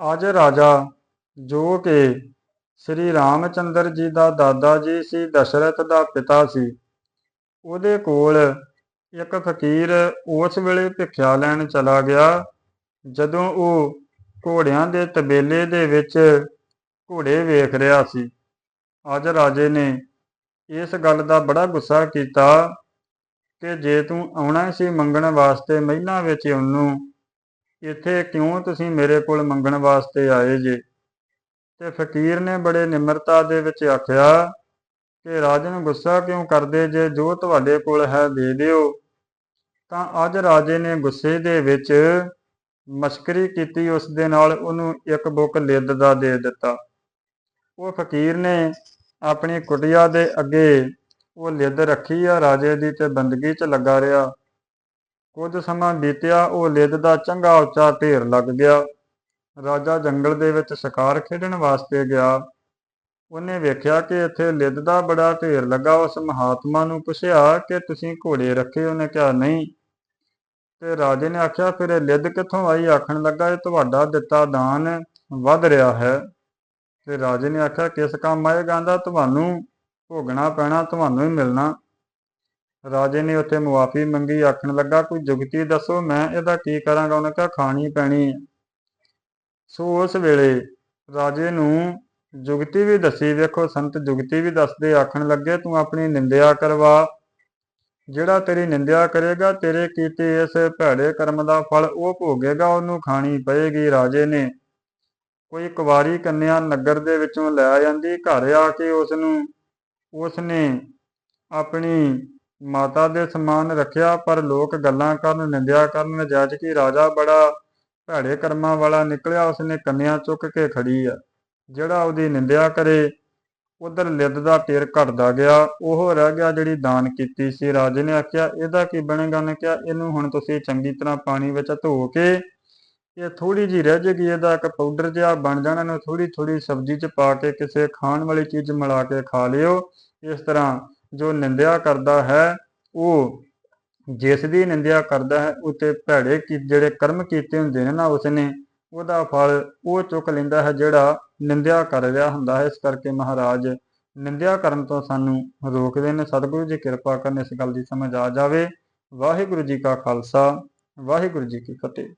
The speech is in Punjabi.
ਅੱਜ ਰਾਜਾ ਜੋ ਕਿ ਸ੍ਰੀ ਰਾਮਚੰਦਰ ਜੀ ਦਾ ਦਾਦਾ ਜੀ ਸੀ, ਦਸ਼ਰਥ ਦਾ ਪਿਤਾ ਸੀ, ਉਹਦੇ ਕੋਲ ਇੱਕ ਫਕੀਰ ਉਸ ਵੇਲੇ ਭਿੱਖਿਆ ਲੈਣ ਚਲਾ ਗਿਆ, ਜਦੋਂ ਉਹ ਘੋੜਿਆਂ ਦੇ ਤਬੇਲੇ ਦੇ ਵਿੱਚ ਘੋੜੇ ਵੇਖ ਰਿਹਾ ਸੀ। ਅੱਜ ਰਾਜੇ ਨੇ ਇਸ ਗੱਲ ਦਾ ਬੜਾ ਗੁੱਸਾ ਕੀਤਾ ਕਿ ਜੇ ਤੂੰ ਆਉਣਾ ਸੀ ਮੰਗਣ ਵਾਸਤੇ, ਮਹਿਲਾਂ ਵਿੱਚ ਉਹਨੂੰ ਇੱਥੇ ਕਿਉਂ ਤੁਸੀਂ ਮੇਰੇ ਕੋਲ ਮੰਗਣ ਵਾਸਤੇ ਆਏ ਜੇ? ਤੇ ਫਕੀਰ ਨੇ ਬੜੇ ਨਿਮਰਤਾ ਦੇ ਵਿੱਚ ਆਖਿਆ, ਕਿ ਰਾਜੇ ਨੂੰ ਗੁੱਸਾ ਕਿਉਂ ਕਰਦੇ ਜੇ? ਜੋ ਤੁਹਾਡੇ ਕੋਲ ਹੈ, ਦੇ ਦਿਓ। ਤਾਂ ਅੱਜ ਰਾਜੇ ਨੇ ਗੁੱਸੇ ਦੇ ਵਿੱਚ ਮਸ਼ਕਰੀ ਕੀਤੀ, ਉਸ ਦੇ ਨਾਲ ਉਹਨੂੰ ਇੱਕ ਬੁੱਕ ਲਿੱਦ ਦਾ ਦੇ ਦਿੱਤਾ। ਉਹ ਫਕੀਰ ਨੇ ਆਪਣੀ ਕੁਟਿਆ ਦੇ ਅੱਗੇ ਉਹ ਲਿੱਦ ਰੱਖੀ ਆ, ਰਾਜੇ ਦੀ ਤੇ ਬੰਦਗੀ 'ਚ ਲੱਗਾ ਰਿਹਾ। ਕੁਝ ਸਮਾਂ ਬੀਤਿਆ, ਉਹ ਲਿੱਦ ਦਾ ਚੰਗਾ ਉੱਚਾ ਢੇਰ ਲੱਗ ਗਿਆ। ਰਾਜਾ ਜੰਗਲ ਦੇ ਵਿੱਚ ਸ਼ਿਕਾਰ ਖੇਡਣ ਵਾਸਤੇ ਗਿਆ। ਉਹਨੇ ਵੇਖਿਆ ਕਿ ਇੱਥੇ ਲਿੱਦ ਦਾ ਬੜਾ ਢੇਰ ਲੱਗਾ। ਉਸ ਮਹਾਤਮਾ ਨੂੰ ਪੁੱਛਿਆ ਕਿ ਤੁਸੀਂ ਘੋੜੇ ਰੱਖੇ? ਉਹਨੇ ਕਿਹਾ, ਨਹੀਂ। ਤੇ ਰਾਜੇ ਨੇ ਆਖਿਆ, ਫਿਰ ਇਹ ਲਿੱਦ ਕਿੱਥੋਂ ਆਈ? ਆਖਣ ਲੱਗਾ, ਇਹ ਤੁਹਾਡਾ ਦਿੱਤਾ ਦਾਨ ਵੱਧ ਰਿਹਾ ਹੈ। ਤੇ ਰਾਜੇ ਨੇ ਆਖਿਆ, ਕਿਸ ਕੰਮ ਆਏਗਾ? ਕਹਿੰਦਾ ਤੁਹਾਨੂੰ ਭੋਗਣਾ ਪੈਣਾ, ਤੁਹਾਨੂੰ ਹੀ ਮਿਲਣਾ। ਰਾਜੇ ਨੇ ਉੱਥੇ ਮੁਆਫੀ ਮੰਗੀ, ਆਖਣ ਲੱਗਾ, ਕੋਈ ਜੁਗਤੀ ਦੱਸੋ, ਮੈਂ ਇਹਦਾ ਕੀ ਕਰਾਂਗਾ? ਉਹਨੇ ਕਿਹਾ, ਖਾਣੀ ਪੈਣੀ ਸੋ ਉਸ ਵੇਲੇ ਰਾਜੇ ਨੂੰ ਜੁਗਤੀ ਵੀ ਦੱਸੀ, ਵੇਖੋ, ਸੰਤ ਜੁਗਤੀ ਵੀ ਦੱਸਦੇ, ਆਖਣ ਲੱਗੇ, ਤੂੰ ਆਪਣੀ ਨਿੰਦਿਆ ਕਰਵਾ। ਜਿਹੜਾ ਤੇਰੀ ਨਿੰਦਿਆ ਕਰੇਗਾ, ਤੇਰੇ ਕੀਤੇ ਇਸ ਭੈੜੇ ਕਰਮ ਦਾ ਫਲ ਉਹ ਭੋਗੇਗਾ, ਉਹਨੂੰ ਖਾਣੀ ਪਏਗੀ। ਰਾਜੇ ਨੇ ਕੋਈ ਕੁਵਾਰੀ ਕੰਨਿਆ ਨਗਰ ਦੇ ਵਿੱਚੋਂ ਲੈ ਜਾਂਦੀ ਘਰ ਆ ਕੇ ਉਸ ਨੂੰ, ਉਸ ਨੇ ਆਪਣੀ ਮਾਤਾ ਦੇ ਸਮਾਨ ਰੱਖਿਆ, ਪਰ ਲੋਕ ਗੱਲਾਂ ਕਰਨ, ਨਿੰਦਿਆ ਕਰਨ ਜੱਜ ਕੀ ਰਾਜਾ ਬੜਾ ਭੈੜੇ ਕਰਮਾਂ ਵਾਲਾ ਨਿਕਲਿਆ, ਉਸਨੇ ਕੰਨਿਆ ਚੁੱਕ ਕੇ ਖੜੀ ਆ। ਜਿਹੜਾ ਉਹਦੀ ਨਿੰਦਿਆ ਕਰੇ, ਉਧਰ ਲਿੱਦ ਦਾ ਢੇਰ ਘਟਦਾ ਗਿਆ। ਉਹ ਰਹਿ ਗਿਆ ਜਿਹੜੀ ਦਾਨ ਕੀਤੀ ਸੀ। ਰਾਜੇ ਨੇ ਆਖਿਆ, ਇਹਦਾ ਕੀ ਬਣੇਗਾ? ਨੇ ਕਿਹਾ, ਇਹਨੂੰ ਹੁਣ ਤੁਸੀਂ ਚੰਗੀ ਤਰ੍ਹਾਂ ਪਾਣੀ ਵਿੱਚ ਧੋ ਕੇ, ਇਹ ਥੋੜੀ ਜੀ ਰਹਿ ਜੇਗੀ, ਇਹਦਾ ਇੱਕ ਪਾਊਡਰ ਜਿਹਾ ਬਣ ਜਾਣਾ, ਇਹਨੂੰ ਥੋੜੀ ਥੋੜੀ ਸਬਜ਼ੀ 'ਚ ਪਾ ਕੇ, ਕਿਸੇ ਖਾਣ ਵਾਲੀ ਚੀਜ਼ ਮਿਲਾ ਕੇ ਖਾ ਲਿਓ। ਇਸ ਤਰ੍ਹਾਂ ਜੋ ਨਿੰਦਿਆ ਕਰਦਾ ਹੈ, ਉਹ ਜਿਸ ਦੀ ਨਿੰਦਿਆ ਕਰਦਾ ਹੈ, ਉਤੇ ਭੈੜੇ ਕੀ, ਜਿਹੜੇ ਕਰਮ ਕੀਤੇ ਹੁੰਦੇ ਨੇ ਨਾ ਉਸਨੇ, ਉਹਦਾ ਫਲ ਉਹ ਚੁੱਕ ਲੈਂਦਾ ਹੈ ਜਿਹੜਾ ਨਿੰਦਿਆ ਕਰ ਰਿਹਾ ਹੁੰਦਾ ਹੈ। ਇਸ ਕਰਕੇ ਮਹਾਰਾਜ ਨਿੰਦਿਆ ਕਰਨ ਤੋਂ ਸਾਨੂੰ ਰੋਕਦੇ ਨੇ। ਸਤਿਗੁਰੂ ਜੀ ਕਿਰਪਾ ਕਰਨ ਇਸ ਗੱਲ ਦੀ ਸਮਝ ਆ ਜਾਵੇ। ਵਾਹਿਗੁਰੂ ਜੀ ਕਾ ਖਾਲਸਾ, ਵਾਹਿਗੁਰੂ ਜੀ ਕੀ ਫਤਿਹ।